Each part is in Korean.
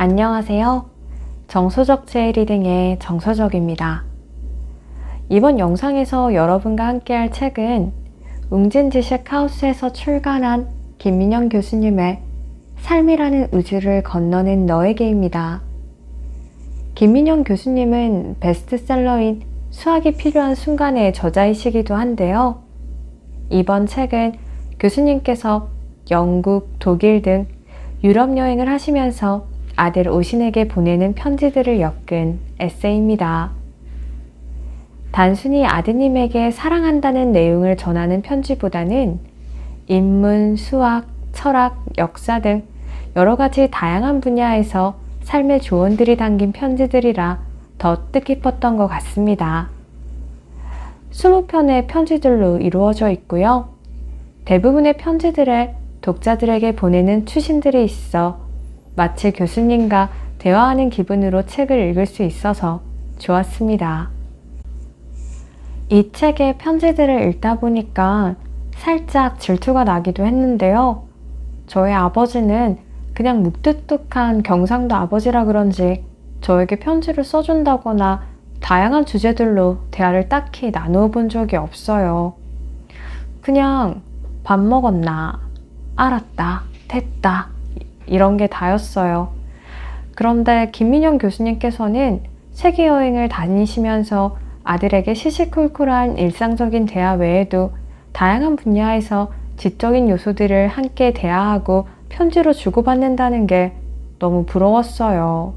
안녕하세요. 정서적 제리딩의 정서적입니다. 이번 영상에서 여러분과 함께할 책은 웅진지식 하우스에서 출간한 김민영 교수님의 삶이라는 우주를 건너는 너에게입니다. 김민영 교수님은 베스트셀러인 수학이 필요한 순간의 저자이시기도 한데요. 이번 책은 교수님께서 영국, 독일 등 유럽 여행을 하시면서 아들 오신에게 보내는 편지들을 엮은 에세이입니다. 단순히 아드님에게 사랑한다는 내용을 전하는 편지보다는 인문, 수학, 철학, 역사 등 여러 가지 다양한 분야에서 삶의 조언들이 담긴 편지들이라 더 뜻깊었던 것 같습니다. 20편의 편지들로 이루어져 있고요. 대부분의 편지들에 독자들에게 보내는 추신들이 있어 마치 교수님과 대화하는 기분으로 책을 읽을 수 있어서 좋았습니다. 이 책의 편지들을 읽다 보니까 살짝 질투가 나기도 했는데요. 저의 아버지는 그냥 묵뚝뚝한 경상도 아버지라 그런지 저에게 편지를 써준다거나 다양한 주제들로 대화를 딱히 나누어 본 적이 없어요. 그냥 밥 먹었나, 알았다, 됐다, 이런 게 다였어요. 그런데 김민영 교수님께서는 세계 여행을 다니시면서 아들에게 시시콜콜한 일상적인 대화 외에도 다양한 분야에서 지적인 요소들을 함께 대화하고 편지로 주고받는다는 게 너무 부러웠어요.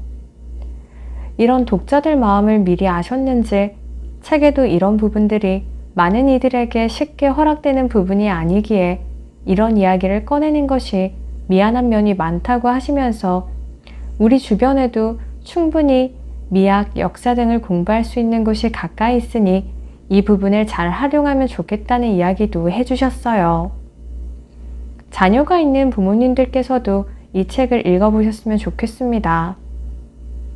이런 독자들 마음을 미리 아셨는지 책에도 이런 부분들이 많은 이들에게 쉽게 허락되는 부분이 아니기에 이런 이야기를 꺼내는 것이 미안한 면이 많다고 하시면서 우리 주변에도 충분히 미학, 역사 등을 공부할 수 있는 곳이 가까이 있으니 이 부분을 잘 활용하면 좋겠다는 이야기도 해주셨어요. 자녀가 있는 부모님들께서도 이 책을 읽어보셨으면 좋겠습니다.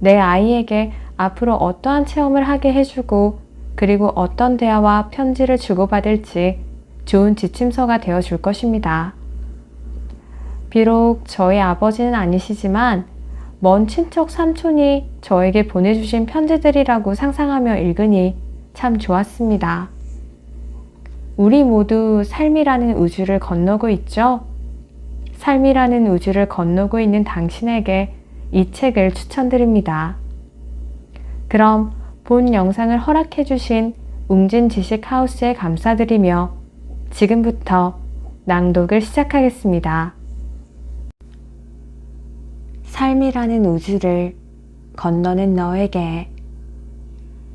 내 아이에게 앞으로 어떠한 체험을 하게 해주고 그리고 어떤 대화와 편지를 주고받을지 좋은 지침서가 되어 줄 것입니다. 비록 저희 아버지는 아니시지만 먼 친척 삼촌이 저에게 보내주신 편지들이라고 상상하며 읽으니 참 좋았습니다. 우리 모두 삶이라는 우주를 건너고 있죠? 삶이라는 우주를 건너고 있는 당신에게 이 책을 추천드립니다. 그럼 본 영상을 허락해 주신 웅진 지식 하우스에 감사드리며 지금부터 낭독을 시작하겠습니다. 삶이라는 우주를 건너는 너에게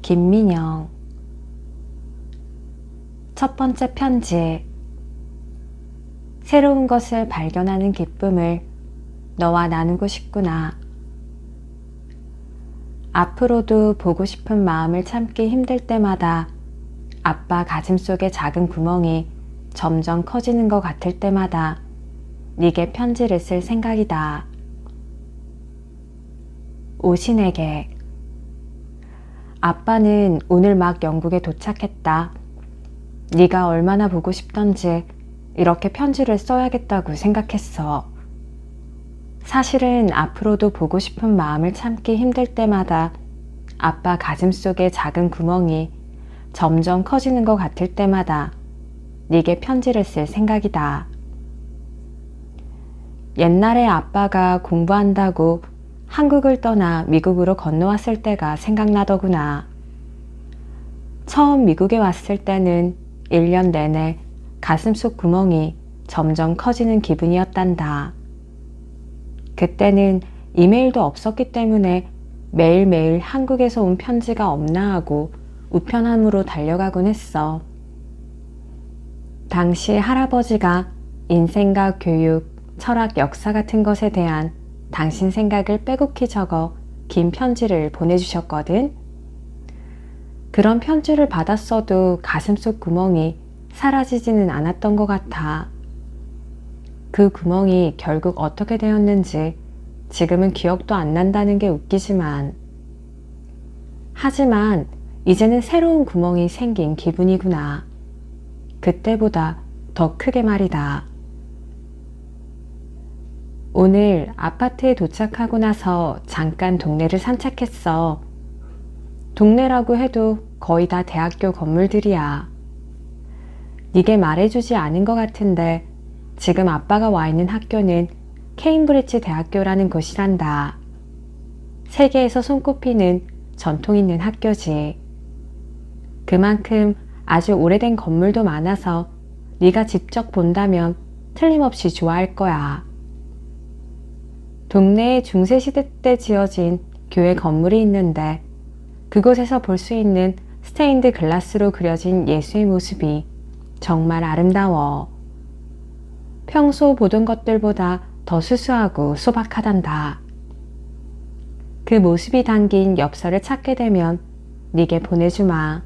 김민영 첫 번째 편지 새로운 것을 발견하는 기쁨을 너와 나누고 싶구나. 앞으로도 보고 싶은 마음을 참기 힘들 때마다 아빠 가슴 속의 작은 구멍이 점점 커지는 것 같을 때마다 네게 편지를 쓸 생각이다. 오신에게 아빠는 오늘 막 영국에 도착했다. 네가 얼마나 보고 싶던지 이렇게 편지를 써야겠다고 생각했어. 사실은 앞으로도 보고 싶은 마음을 참기 힘들 때마다 아빠 가슴 속의 작은 구멍이 점점 커지는 것 같을 때마다 네게 편지를 쓸 생각이다. 옛날에 아빠가 공부한다고 한국을 떠나 미국으로 건너왔을 때가 생각나더구나. 처음 미국에 왔을 때는 1년 내내 가슴 속 구멍이 점점 커지는 기분이었단다. 그때는 이메일도 없었기 때문에 매일매일 한국에서 온 편지가 없나 하고 우편함으로 달려가곤 했어. 당시 할아버지가 인생과 교육, 철학, 역사 같은 것에 대한 당신 생각을 빼곡히 적어 긴 편지를 보내주셨거든. 그런 편지를 받았어도 가슴 속 구멍이 사라지지는 않았던 것 같아. 그 구멍이 결국 어떻게 되었는지 지금은 기억도 안 난다는 게 웃기지만. 하지만 이제는 새로운 구멍이 생긴 기분이구나. 그때보다 더 크게 말이다. 오늘 아파트에 도착하고 나서 잠깐 동네를 산책했어. 동네라고 해도 거의 다 대학교 건물들이야. 이게 말해주지 않은 것 같은데 지금 아빠가 와 있는 학교는 케임브리지 대학교라는 곳이란다. 세계에서 손꼽히는 전통 있는 학교지. 그만큼 아주 오래된 건물도 많아서 네가 직접 본다면 틀림없이 좋아할 거야. 동네에 중세시대 때 지어진 교회 건물이 있는데 그곳에서 볼 수 있는 스테인드 글라스로 그려진 예수의 모습이 정말 아름다워. 평소 보던 것들보다 더 수수하고 소박하단다. 그 모습이 담긴 엽서를 찾게 되면 네게 보내주마.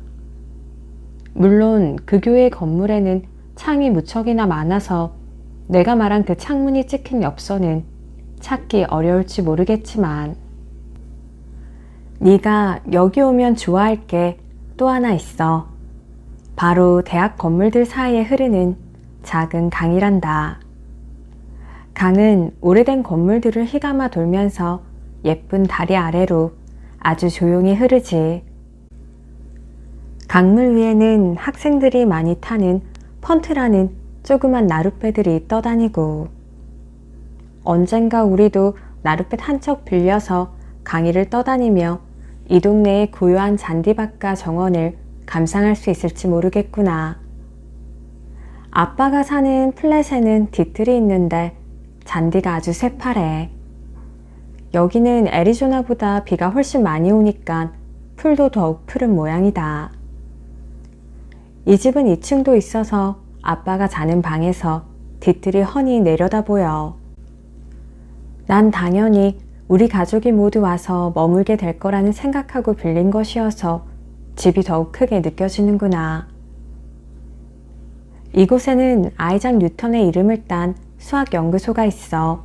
물론 그 교회 건물에는 창이 무척이나 많아서 내가 말한 그 창문이 찍힌 엽서는 찾기 어려울지 모르겠지만 네가 여기 오면 좋아할 게 또 하나 있어. 바로 대학 건물들 사이에 흐르는 작은 강이란다. 강은 오래된 건물들을 휘감아 돌면서 예쁜 다리 아래로 아주 조용히 흐르지. 강물 위에는 학생들이 많이 타는 펀트라는 조그만 나룻배들이 떠다니고 언젠가 우리도 나룻배 한척 빌려서 강의를 떠다니며 이 동네의 고요한 잔디밭과 정원을 감상할 수 있을지 모르겠구나. 아빠가 사는 플랫에는 뒤뜰이 있는데 잔디가 아주 새파래. 여기는 애리조나보다 비가 훨씬 많이 오니까 풀도 더욱 푸른 모양이다. 이 집은 2층도 있어서 아빠가 자는 방에서 뒤뜰이 훤히 내려다 보여. 난 당연히 우리 가족이 모두 와서 머물게 될 거라는 생각하고 빌린 것이어서 집이 더욱 크게 느껴지는구나. 이곳에는 아이작 뉴턴의 이름을 딴 수학 연구소가 있어.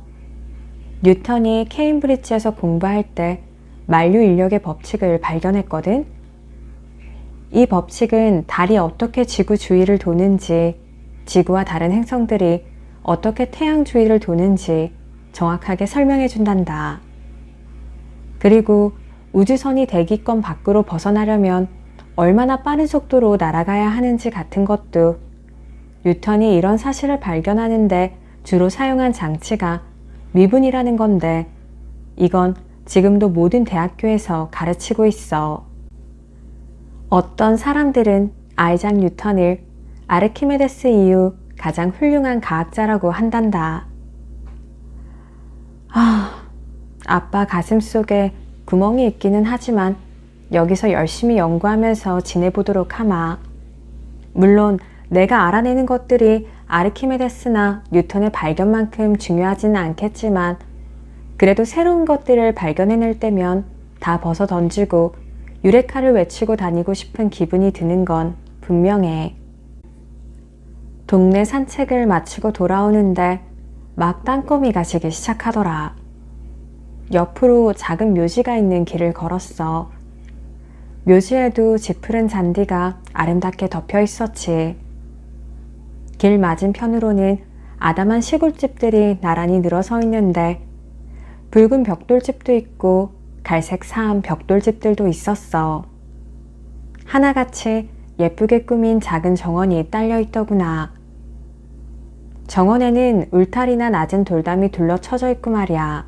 뉴턴이 케임브리지에서 공부할 때 만류 인력의 법칙을 발견했거든. 이 법칙은 달이 어떻게 지구 주위를 도는지, 지구와 다른 행성들이 어떻게 태양 주위를 도는지 정확하게 설명해 준단다. 그리고 우주선이 대기권 밖으로 벗어나려면 얼마나 빠른 속도로 날아가야 하는지 같은 것도 뉴턴이 이런 사실을 발견하는데 주로 사용한 장치가 미분이라는 건데 이건 지금도 모든 대학교에서 가르치고 있어. 어떤 사람들은 아이작 뉴턴을 아르키메데스 이후 가장 훌륭한 과학자라고 한단다. 아, 아빠 가슴 속에 구멍이 있기는 하지만 여기서 열심히 연구하면서 지내보도록 하마. 물론 내가 알아내는 것들이 아르키메데스나 뉴턴의 발견만큼 중요하지는 않겠지만 그래도 새로운 것들을 발견해낼 때면 다 벗어 던지고 유레카를 외치고 다니고 싶은 기분이 드는 건 분명해. 동네 산책을 마치고 돌아오는데 막 땅거미가 지기 시작하더라. 옆으로 작은 묘지가 있는 길을 걸었어. 묘지에도 짙푸른 잔디가 아름답게 덮여 있었지. 길 맞은편으로는 아담한 시골집들이 나란히 늘어서 있는데 붉은 벽돌집도 있고 갈색 사암 벽돌집들도 있었어. 하나같이 예쁘게 꾸민 작은 정원이 딸려 있더구나. 정원에는 울타리나 낮은 돌담이 둘러 쳐져 있고 말이야.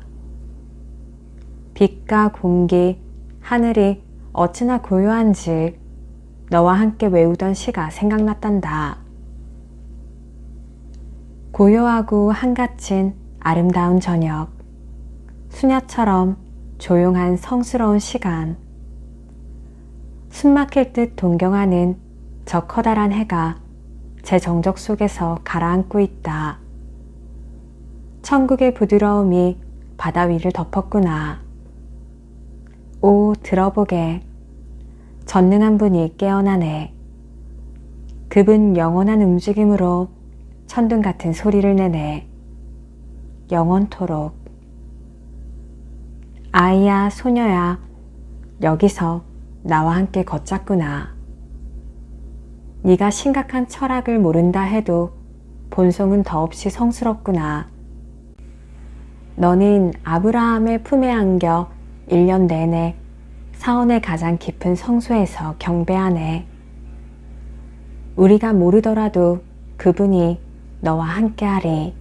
빛과 공기, 하늘이 어찌나 고요한지 너와 함께 외우던 시가 생각났단다. 고요하고 한가친 아름다운 저녁, 수녀처럼 조용한 성스러운 시간, 숨막힐 듯 동경하는 저 커다란 해가 제 정적 속에서 가라앉고 있다. 천국의 부드러움이 바다 위를 덮었구나. 오, 들어보게. 전능한 분이 깨어나네. 그분 영원한 움직임으로 천둥 같은 소리를 내네. 영원토록. 아이야, 소녀야, 여기서 나와 함께 걷자꾸나. 네가 심각한 철학을 모른다 해도 본성은 더없이 성스럽구나. 너는 아브라함의 품에 안겨 1년 내내 사원의 가장 깊은 성소에서 경배하네. 우리가 모르더라도 그분이 너와 함께하리.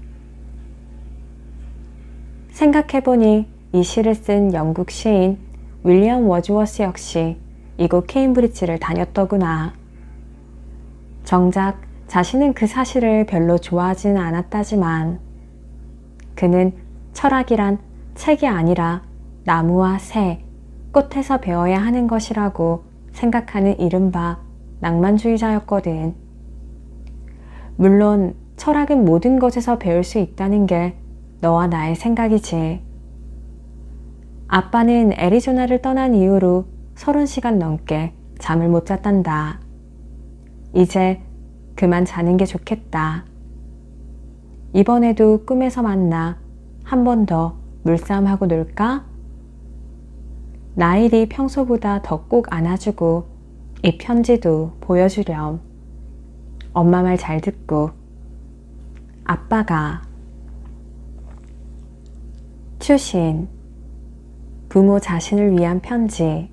생각해보니 이 시를 쓴 영국 시인 윌리엄 워즈워스 역시 이곳 케임브리지를 다녔더구나. 정작 자신은 그 사실을 별로 좋아하지는 않았다지만 그는 철학이란 책이 아니라 나무와 새, 꽃에서 배워야 하는 것이라고 생각하는 이른바 낭만주의자였거든. 물론 철학은 모든 것에서 배울 수 있다는 게 너와 나의 생각이지. 아빠는 애리조나를 떠난 이후로 30시간 넘게 잠을 못 잤단다. 이제 그만 자는 게 좋겠다. 이번에도 꿈에서 만나 한 번 더 물싸움하고 놀까? 나일이 평소보다 더 꼭 안아주고 이 편지도 보여주렴. 엄마 말 잘 듣고 아빠가 추신 부모 자신을 위한 편지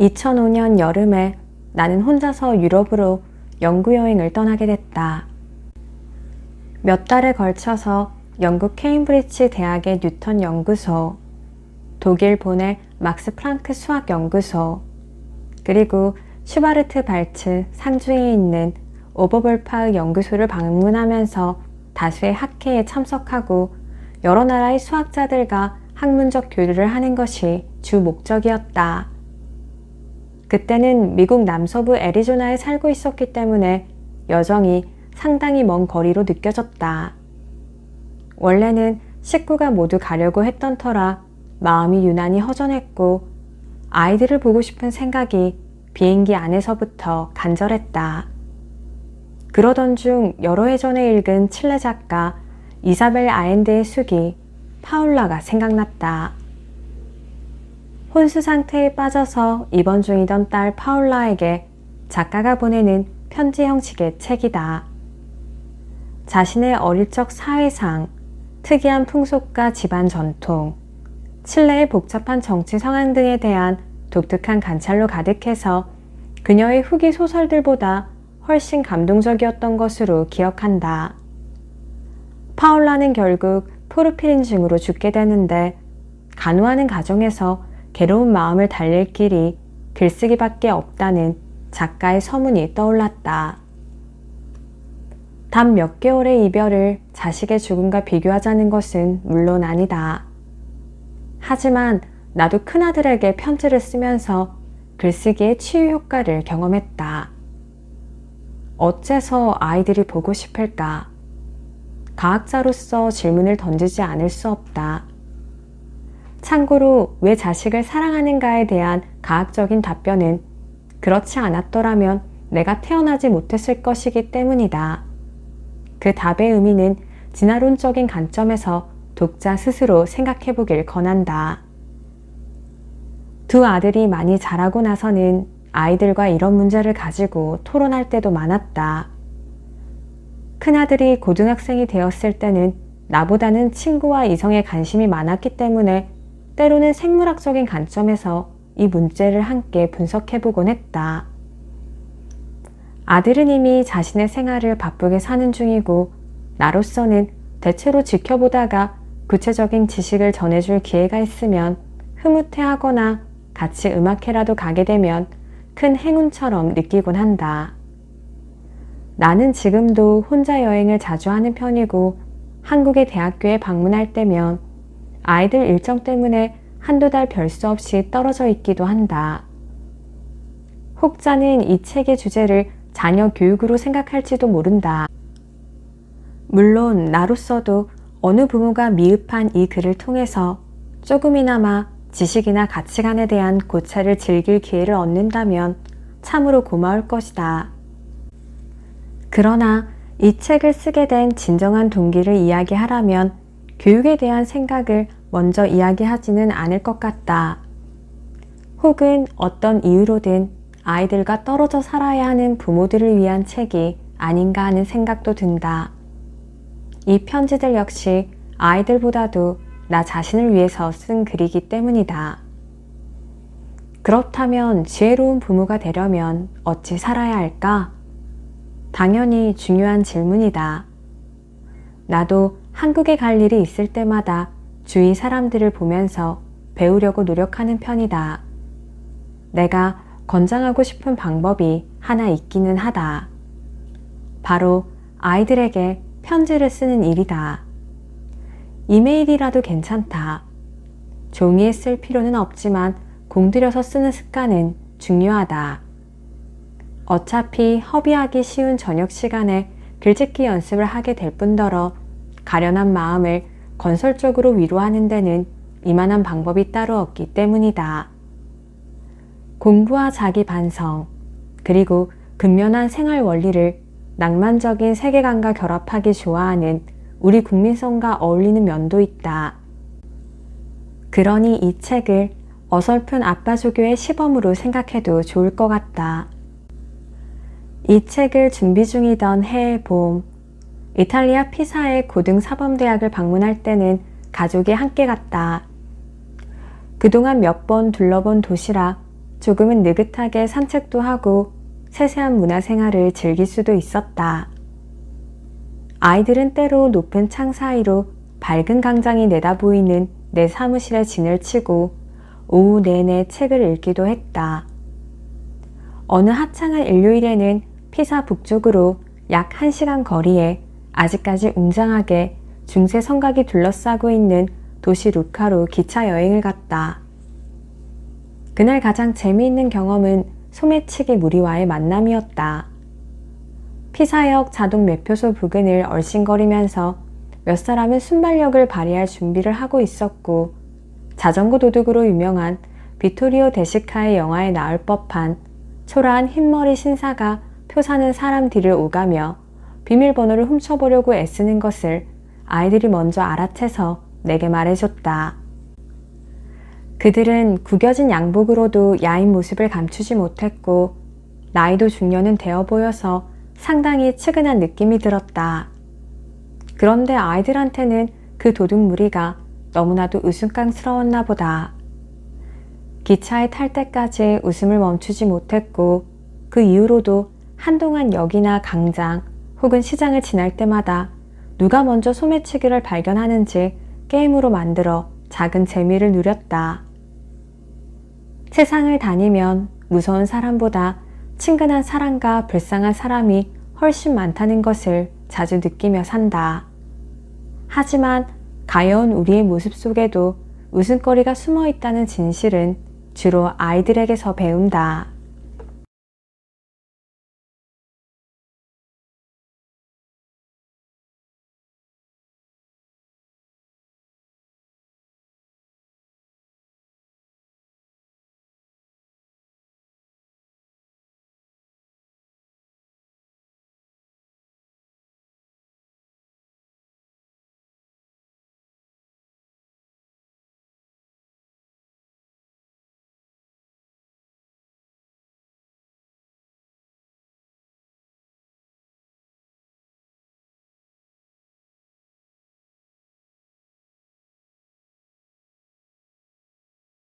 2005년 여름에 나는 혼자서 유럽으로 연구여행을 떠나게 됐다. 몇 달에 걸쳐서 영국 케임브리지 대학의 뉴턴 연구소, 독일 본의 막스 프랑크 수학 연구소, 그리고 슈바르트 발츠 상주에 있는 오버볼파의 연구소를 방문하면서 다수의 학회에 참석하고 여러 나라의 수학자들과 학문적 교류를 하는 것이 주 목적이었다. 그때는 미국 남서부 애리조나에 살고 있었기 때문에 여정이 상당히 먼 거리로 느껴졌다. 원래는 식구가 모두 가려고 했던 터라 마음이 유난히 허전했고 아이들을 보고 싶은 생각이 비행기 안에서부터 간절했다. 그러던 중 여러 해 전에 읽은 칠레 작가 이사벨 아엔드의 수기 파울라가 생각났다. 혼수 상태에 빠져서 입원 중이던 딸 파울라에게 작가가 보내는 편지 형식의 책이다. 자신의 어릴 적 사회상, 특이한 풍속과 집안 전통, 칠레의 복잡한 정치 상황 등에 대한 독특한 관찰로 가득해서 그녀의 후기 소설들보다 훨씬 감동적이었던 것으로 기억한다. 파울라는 결국 포르피린증으로 죽게 되는데 간호하는 가정에서 괴로운 마음을 달랠 길이 글쓰기밖에 없다는 작가의 서문이 떠올랐다. 단 몇 개월의 이별을 자식의 죽음과 비교하자는 것은 물론 아니다. 하지만 나도 큰아들에게 편지를 쓰면서 글쓰기의 치유 효과를 경험했다. 어째서 아이들이 보고 싶을까? 과학자로서 질문을 던지지 않을 수 없다. 참고로 왜 자식을 사랑하는가에 대한 과학적인 답변은 그렇지 않았더라면 내가 태어나지 못했을 것이기 때문이다. 그 답의 의미는 진화론적인 관점에서 독자 스스로 생각해 보길 권한다. 두 아들이 많이 자라고 나서는 아이들과 이런 문제를 가지고 토론할 때도 많았다. 큰아들이 고등학생이 되었을 때는 나보다는 친구와 이성에 관심이 많았기 때문에 때로는 생물학적인 관점에서 이 문제를 함께 분석해 보곤 했다. 아들은 이미 자신의 생활을 바쁘게 사는 중이고 나로서는 대체로 지켜보다가 구체적인 지식을 전해줄 기회가 있으면 흐뭇해하거나 같이 음악회라도 가게 되면 큰 행운처럼 느끼곤 한다. 나는 지금도 혼자 여행을 자주 하는 편이고 한국의 대학교에 방문할 때면 아이들 일정 때문에 한두 달 별 수 없이 떨어져 있기도 한다. 혹자는 이 책의 주제를 자녀 교육으로 생각할지도 모른다. 물론 나로서도 어느 부모가 미흡한 이 글을 통해서 조금이나마 지식이나 가치관에 대한 고찰을 즐길 기회를 얻는다면 참으로 고마울 것이다. 그러나 이 책을 쓰게 된 진정한 동기를 이야기하라면 교육에 대한 생각을 먼저 이야기하지는 않을 것 같다. 혹은 어떤 이유로든 아이들과 떨어져 살아야 하는 부모들을 위한 책이 아닌가 하는 생각도 든다. 이 편지들 역시 아이들보다도 나 자신을 위해서 쓴 글이기 때문이다. 그렇다면 지혜로운 부모가 되려면 어찌 살아야 할까? 당연히 중요한 질문이다. 나도 한국에 갈 일이 있을 때마다 주위 사람들을 보면서 배우려고 노력하는 편이다. 내가 권장하고 싶은 방법이 하나 있기는 하다. 바로 아이들에게 편지를 쓰는 일이다. 이메일이라도 괜찮다. 종이에 쓸 필요는 없지만 공들여서 쓰는 습관은 중요하다. 어차피 허비하기 쉬운 저녁 시간에 글짓기 연습을 하게 될 뿐더러 가련한 마음을 건설적으로 위로하는 데는 이만한 방법이 따로 없기 때문이다. 공부와 자기 반성, 그리고 근면한 생활 원리를 낭만적인 세계관과 결합하기 좋아하는 우리 국민성과 어울리는 면도 있다. 그러니 이 책을 어설픈 아빠 조교의 시범으로 생각해도 좋을 것 같다. 이 책을 준비 중이던 해의 봄, 이탈리아 피사의 고등사범대학을 방문할 때는 가족이 함께 갔다. 그동안 몇 번 둘러본 도시라 조금은 느긋하게 산책도 하고 세세한 문화생활을 즐길 수도 있었다. 아이들은 때로 높은 창 사이로 밝은 강장이 내다보이는 내 사무실에 진을 치고 오후 내내 책을 읽기도 했다. 어느 하찮은 일요일에는 피사 북쪽으로 약 1시간 거리에 아직까지 웅장하게 중세 성곽이 둘러싸고 있는 도시 루카로 기차 여행을 갔다. 그날 가장 재미있는 경험은 소매치기 무리와의 만남이었다. 피사역 자동 매표소 부근을 얼씬거리면서 몇 사람은 순발력을 발휘할 준비를 하고 있었고 자전거 도둑으로 유명한 비토리오 데시카의 영화에 나올 법한 초라한 흰머리 신사가 표 사는 사람 뒤를 오가며 비밀번호를 훔쳐보려고 애쓰는 것을 아이들이 먼저 알아채서 내게 말해줬다. 그들은 구겨진 양복으로도 야인 모습을 감추지 못했고 나이도 중년은 되어 보여서 상당히 측은한 느낌이 들었다. 그런데 아이들한테는 그 도둑 무리가 너무나도 웃음깡스러웠나 보다. 기차에 탈 때까지 웃음을 멈추지 못했고 그 이후로도 한동안 역이나 강장 혹은 시장을 지날 때마다 누가 먼저 소매치기를 발견하는지 게임으로 만들어 작은 재미를 누렸다. 세상을 다니면 무서운 사람보다 친근한 사람과 불쌍한 사람이 훨씬 많다는 것을 자주 느끼며 산다. 하지만 가여운 우리의 모습 속에도 웃음거리가 숨어 있다는 진실은 주로 아이들에게서 배운다.